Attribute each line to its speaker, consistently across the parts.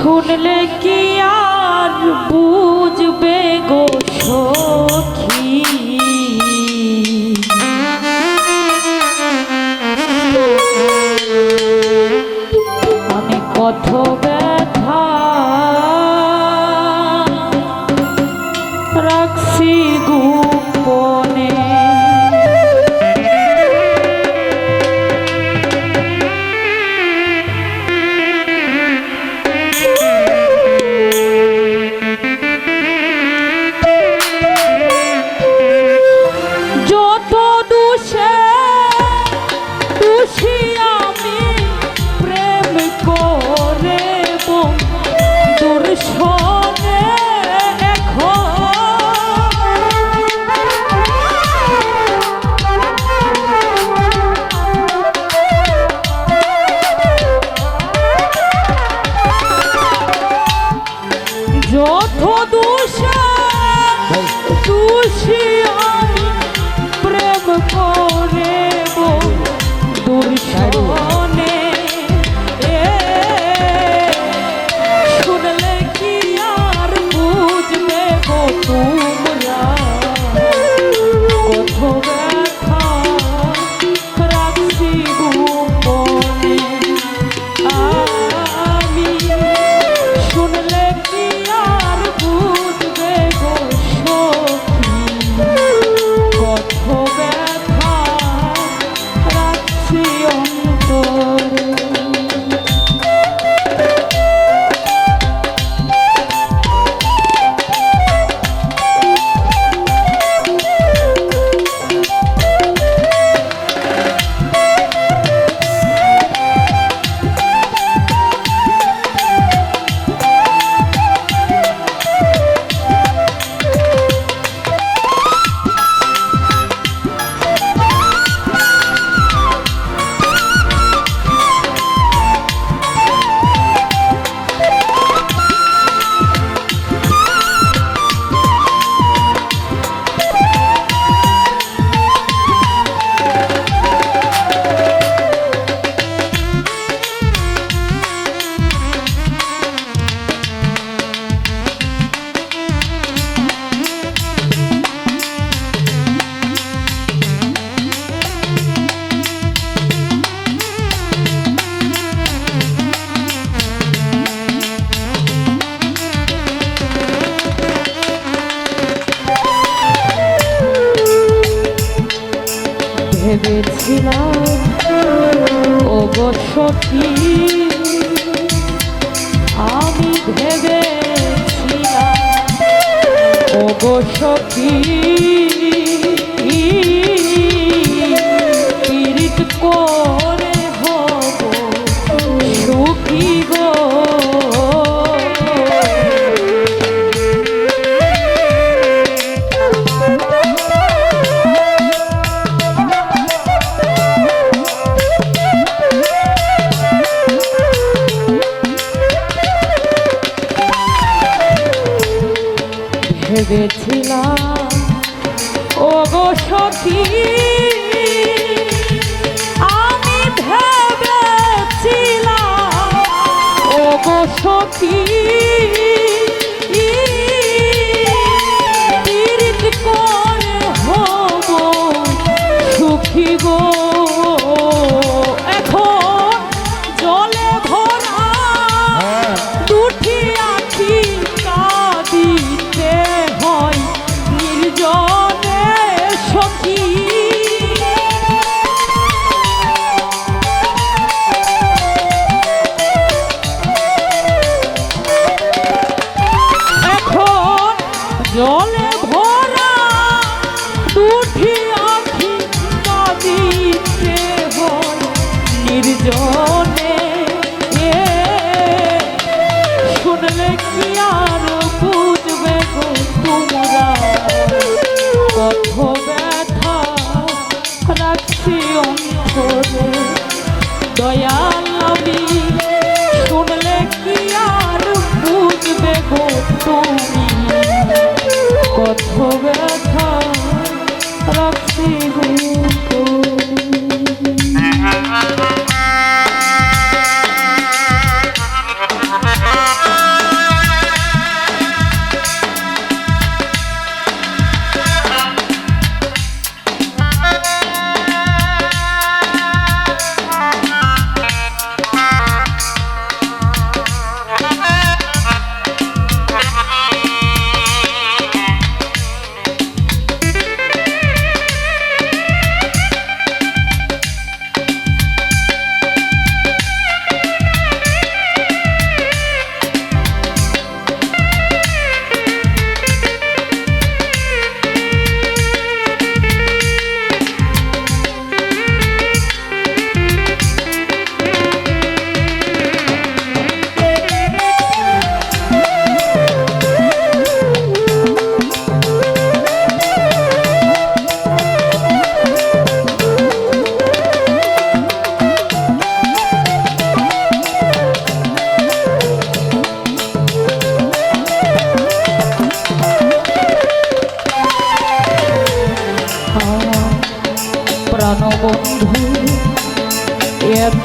Speaker 1: শুনলে কি আর বুঝবে গো সখী? আমি কত upon সখী আমি ভেবেছিলাম ও গো সখী ভেবেছিলাম। ও গো সখী আমি ভেবেছিলাম। ও গো সখী করে হব সুখী গো। দয়াল আমি শুনলে কি আর বুঝবে গো তুমি? কত ব্যথা রাখছি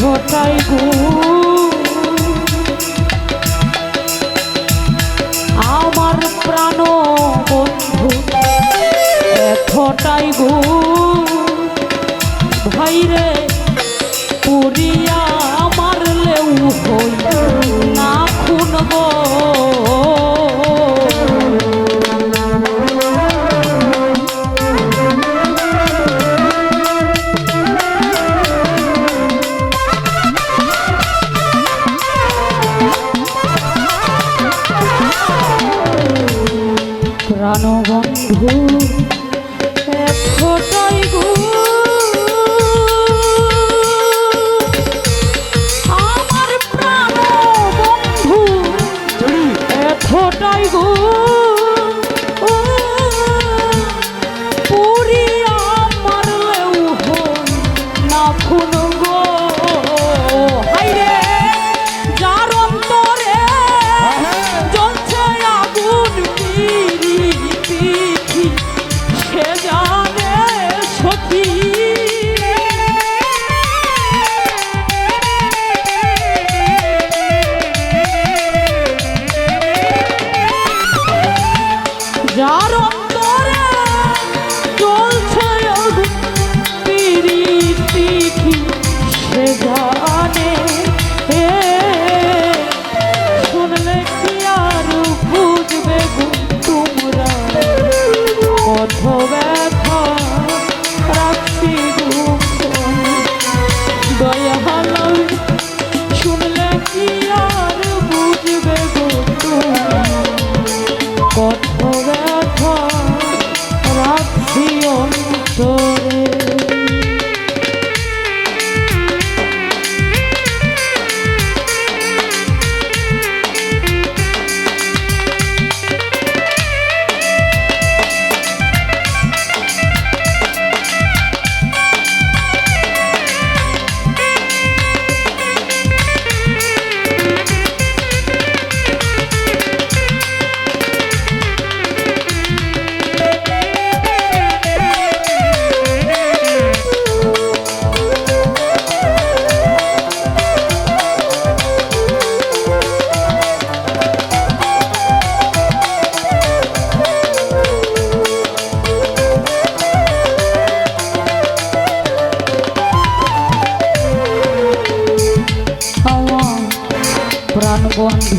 Speaker 1: ঘটাই গো? আমার প্রাণ বন্ধু ঘটাই গো। ভাইরে পুরিয়া জানো বন্ধু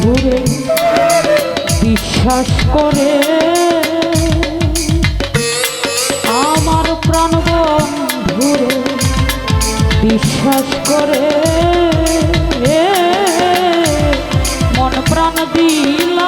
Speaker 1: ঘুরে বিশ্বাস করে। আমার প্রাণ ঘুরে বিশ্বাস করে। মন প্রাণ দিল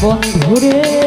Speaker 1: 한번 부르